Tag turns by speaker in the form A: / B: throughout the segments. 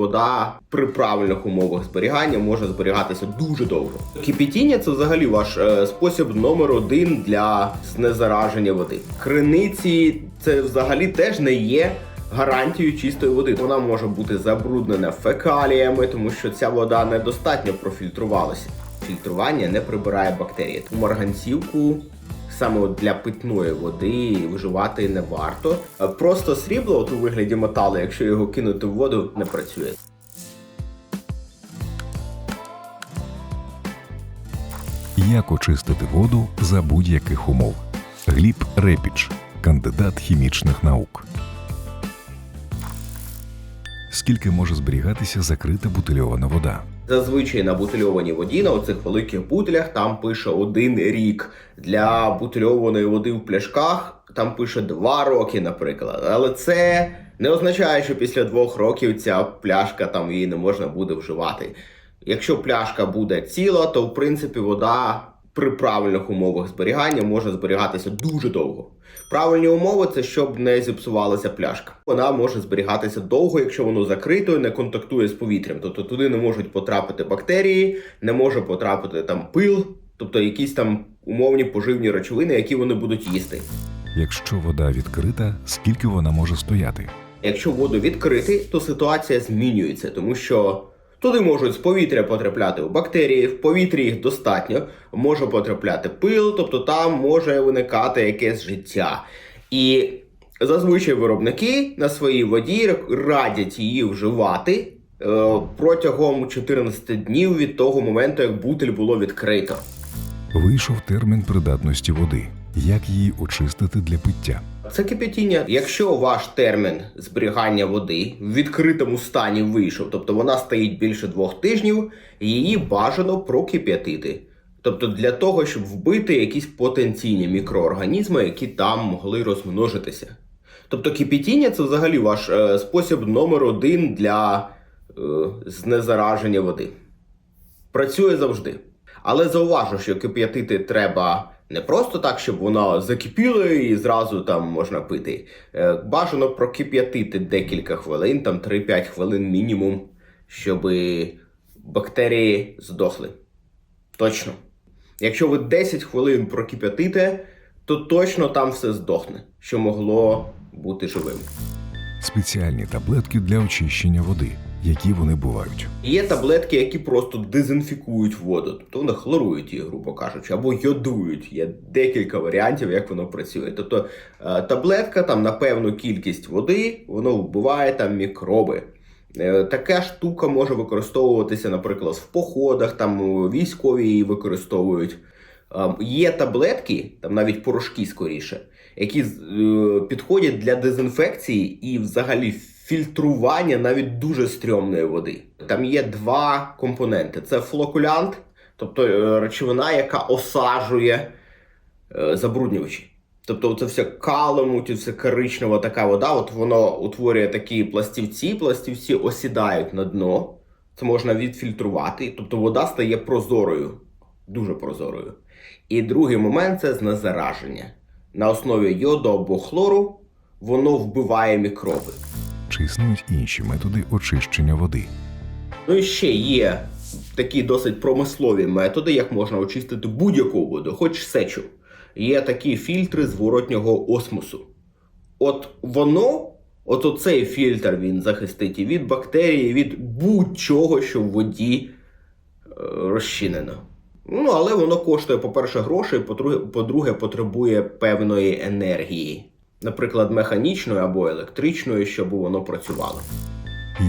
A: Вода при правильних умовах зберігання може зберігатися дуже довго. Кипітіння це взагалі ваш е, спосіб номер один для знезараження води. Криниці це взагалі теж не є гарантією чистої води. Вона може бути забруднена фекаліями, тому що ця вода недостатньо профільтрувалася. Фільтрування не прибирає бактерії. Тому марганцівку саме для питної води вживати не варто. Е, Просто срібло от у вигляді металу, якщо його кинути в воду, не працює.
B: Як очистити воду за будь-яких умов? Гліб Репіч, кандидат хімічних наук. Скільки може зберігатися закрита бутильована вода?
A: Зазвичай на бутильованій воді, на оцих великих бутилях, там пише один рік. Для бутильованої води в пляшках там пише два роки, наприклад. Але це не означає, що після двох років ця пляшка там її не можна буде вживати. Якщо пляшка буде ціла, то в принципі вода при правильних умовах зберігання може зберігатися дуже довго. Правильні умови це щоб не зіпсувалася пляшка. Вона може зберігатися довго, якщо воно закрито і не контактує з повітрям. Тобто туди не можуть потрапити бактерії, не може потрапити там пил, тобто якісь там умовні поживні речовини, які вони будуть їсти.
B: Якщо вода відкрита, скільки вона може стояти?
A: Якщо воду відкрити, то ситуація змінюється, тому що туди можуть з повітря потрапляти бактерії, в повітрі їх достатньо, може потрапляти пил, тобто там може виникати якесь життя. І зазвичай виробники на своїй воді радять її вживати е, протягом 14 днів від того моменту, як бутиль було відкрито.
B: Вийшов термін придатності води. Як її очистити для пиття?
A: Це кипятіння. Якщо ваш термін зберігання води в відкритому стані вийшов, тобто вона стоїть більше двох тижнів, її бажано прокип'ятити. Тобто для того, щоб вбити якісь потенційні мікроорганізми, які там могли розмножитися. Тобто кипятіння це взагалі ваш е, спосіб номер один для е, знезараження води. Працює завжди. Але зауважу, що кип'ятити треба не просто так, щоб вона закипіла і зразу там можна пити. Е, Бажано прокип'ятити декілька хвилин, там 3-5 хвилин мінімум, щоб бактерії здохли. Точно. Якщо ви 10 хвилин прокип'ятите, то точно там все здохне, що могло бути живим.
B: Спеціальні таблетки для очищення води. Які вони бувають?
A: Є таблетки, які просто дезінфікують воду, тобто вони хлорують її, грубо кажучи, або йодують. Є декілька варіантів, як воно працює. Тобто е, таблетка там на певну кількість води, воно вбиває там мікроби. Е, Така штука може використовуватися, наприклад, в походах, там військові її використовують. Е, Є таблетки, там навіть порошки скоріше, які е, підходять для дезінфекції і взагалі фільтрування навіть дуже стрьомної води. Там є два компоненти: це флокулянт, тобто е, речовина, яка осаджує е, забруднювачі. Тобто це все каламуть, це коричнева така вода, от воно утворює такі пластівці, пластівці осідають на дно. Це можна відфільтрувати, тобто вода стає прозорою, дуже прозорою. І другий момент це знезараження. На основі йоду або хлору воно вбиває мікроби.
B: Чи існують інші методи очищення води?
A: Ну і ще є такі досить промислові методи, як можна очистити будь-яку воду, хоч сечу. Є такі фільтри зворотнього осмосу. От воно, от оцей фільтр він захистить і від бактерій, і від будь-чого, що в воді е, розчинено. Ну, але воно коштує, по-перше, грошей, по-друге, потребує певної енергії. Наприклад, механічної або електричної, щоб воно працювало.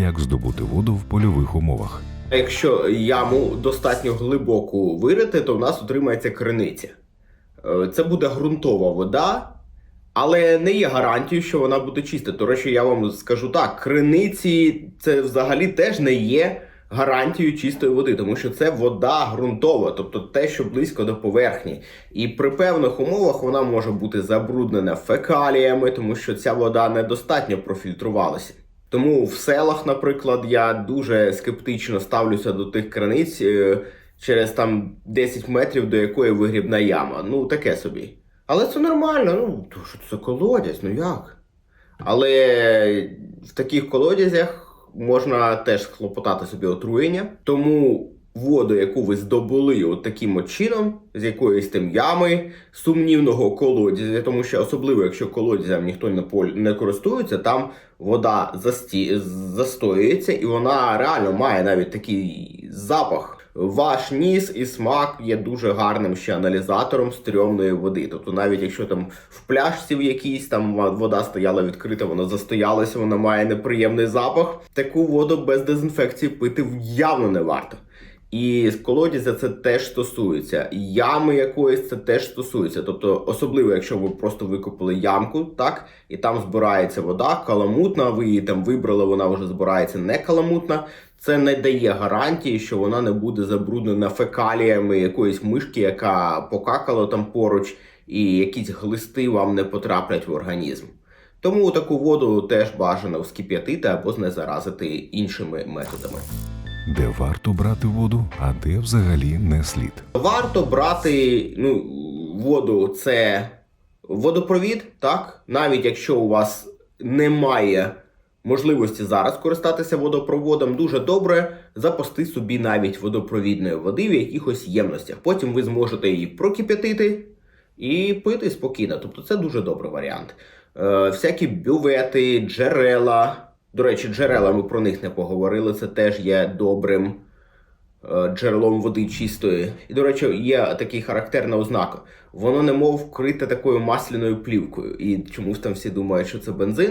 B: Як здобути воду в польових умовах?
A: Якщо яму достатньо глибоку вирити, то в нас утримається криниця. Е, Це буде ґрунтова вода, але не є гарантією, що вона буде чиста. До речі, я вам скажу так: криниці це взагалі теж не є гарантією чистої води, тому що це вода ґрунтова, тобто те, що близько до поверхні. І при певних умовах вона може бути забруднена фекаліями, тому що ця вода недостатньо профільтрувалася. Тому в селах, наприклад, я дуже скептично ставлюся до тих краниць е, через там 10 метрів, до якої вигрібна яма. Ну, таке собі. Але це нормально, ну, то що це колодязь, ну як? Але в таких колодязях можна теж схлопотати собі отруєння. Тому воду, яку ви здобули от таким от чином, з якоїсь там ями сумнівного колодязя, тому що особливо, якщо колодязям ніхто не поль не користується, там вода засті... застоюється, і вона реально має навіть такий запах. Ваш ніс і смак є дуже гарним ще аналізатором стрьомної води. Тобто, навіть якщо там в пляшці в якійсь там вода стояла відкрита, вона застоялася, вона має неприємний запах. Таку воду без дезінфекції пити явно не варто. І колодязя це теж стосується. Ями якоїсь це теж стосується. Тобто, особливо, якщо ви просто викопали ямку, так, і там збирається вода, каламутна, ви її там вибрали, вона вже збирається не каламутна. Це не дає гарантії, що вона не буде забруднена фекаліями якоїсь мишки, яка покакала там поруч, і якісь глисти вам не потраплять в організм. Тому таку воду теж бажано вскип'ятити або знезаразити іншими методами.
B: Де варто брати воду, а де взагалі не слід.
A: Варто брати ну, воду, це водопровід, так? Навіть якщо у вас немає можливості зараз користатися водопроводом, дуже добре запасти собі навіть водопровідної води в якихось ємностях. Потім ви зможете її прокип'ятити і пити спокійно. Тобто це дуже добрий варіант. Е, всякі бювети, джерела. До речі, джерела ми про них не поговорили. Це теж є добрим е, джерелом води чистої. І, до речі, є такий характерна ознака. Воно немов вкрите такою масляною плівкою. І чомусь там всі думають, що це бензин.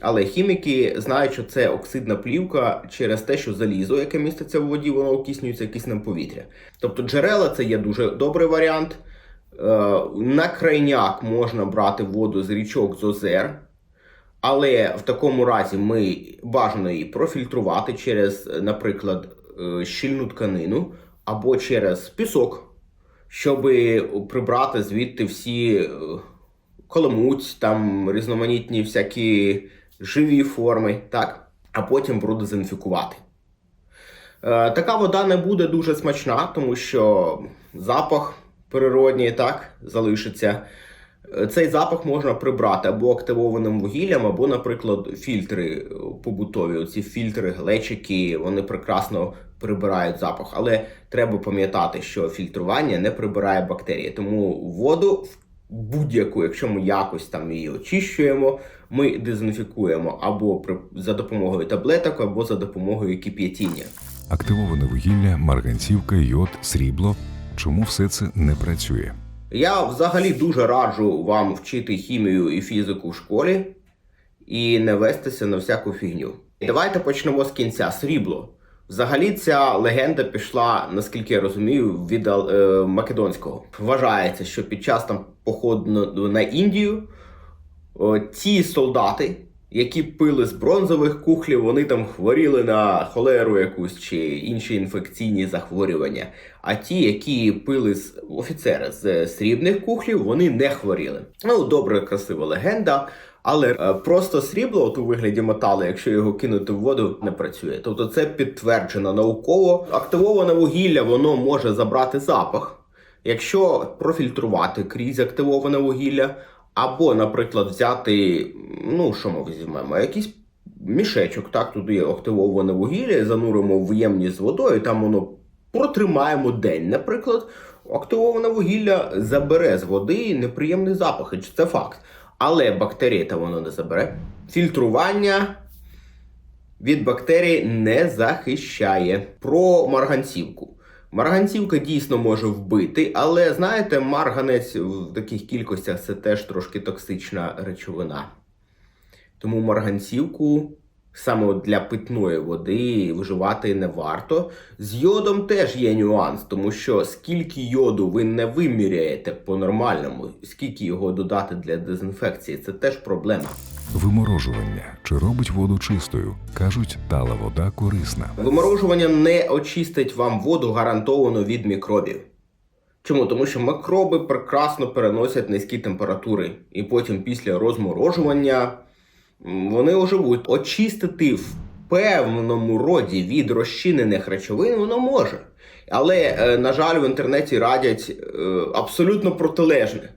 A: Але хіміки знають, що це оксидна плівка через те, що залізо, яке міститься в воді, воно окиснюється киснем повітря. Тобто джерела це є дуже добрий варіант. Е, На крайняк можна брати воду з річок з озер. Але в такому разі ми бажано її профільтрувати через, наприклад, е, щільну тканину або через пісок, щоб прибрати звідти всі е, каламуть, там різноманітні всякі живі форми, так, а потім продезінфікувати. Е, Така вода не буде дуже смачна, тому що запах природній так залишиться. Цей запах можна прибрати або активованим вугіллям, або, наприклад, фільтри побутові. Оці фільтри, глечики, вони прекрасно прибирають запах. Але треба пам'ятати, що фільтрування не прибирає бактерії. Тому воду будь-яку, якщо ми якось там її очищуємо, ми дезінфікуємо або при за допомогою таблеток, або за допомогою кип'ятіння.
B: Активоване вугілля, марганцівка, йод, срібло. Чому все це не працює?
A: Я взагалі дуже раджу вам вчити хімію і фізику в школі і не вестися на всяку фігню. Давайте почнемо з кінця. Срібло. Взагалі ця легенда пішла, наскільки я розумію, від е, македонського. Вважається, що під час там походу на, Індію о, ці солдати, які пили з бронзових кухлів, вони там хворіли на холеру якусь чи інші інфекційні захворювання. А ті, які пили з офіцери з срібних кухлів, вони не хворіли. Ну, добре, красива легенда. Але е, просто срібло от у вигляді металу, якщо його кинути в воду, не працює. Тобто це підтверджено науково. Активоване вугілля воно може забрати запах, якщо профільтрувати крізь активоване вугілля, або, наприклад, взяти, ну що ми візьмемо, якийсь мішечок, так, туди активоване вугілля, зануримо в ємність з водою, там воно протримаємо день, наприклад. Активоване вугілля забере з води неприємний запах, і це факт. Але бактерії та воно не забере. Фільтрування від бактерій не захищає. Про марганцівку. Марганцівка дійсно може вбити, але знаєте, марганець в таких кількостях це теж трошки токсична речовина. Тому марганцівку саме для питної води вживати не варто. З йодом теж є нюанс, тому що скільки йоду ви не виміряєте по-нормальному, скільки його додати для дезінфекції, це теж проблема.
B: Виморожування чи робить воду чистою? кажуть, тала вода корисна.
A: Виморожування не очистить вам воду гарантовано від мікробів. Чому? Тому що мікроби прекрасно переносять низькі температури, і потім після розморожування вони оживуть. Очистити в певному роді від розчинених речовин воно може. Але, е, на жаль, в інтернеті радять е, абсолютно протилежне.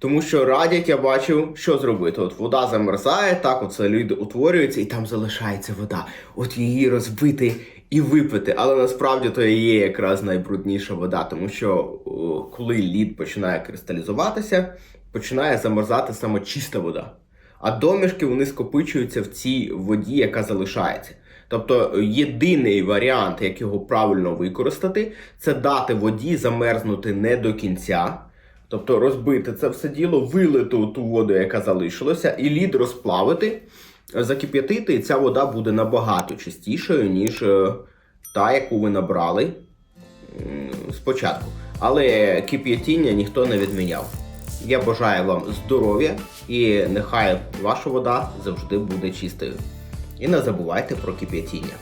A: Тому що радять, я бачив, що зробити. От вода замерзає, так, оце лід утворюється, і там залишається вода. От її розбити і випити. Але насправді то є якраз найбрудніша вода, тому що о, коли лід починає кристалізуватися, починає замерзати саме чиста вода. А домішки вони скопичуються в цій воді, яка залишається. Тобто єдиний варіант, як його правильно використати, це дати воді замерзнути не до кінця. Тобто розбити це все діло, вилити ту воду, яка залишилася, і лід розплавити, закип'ятити, і ця вода буде набагато чистішою, ніж е, та, яку ви набрали спочатку. Але кип'ятіння ніхто не відміняв. Я бажаю вам здоров'я і нехай ваша вода завжди буде чистою. І не забувайте про кип'ятіння.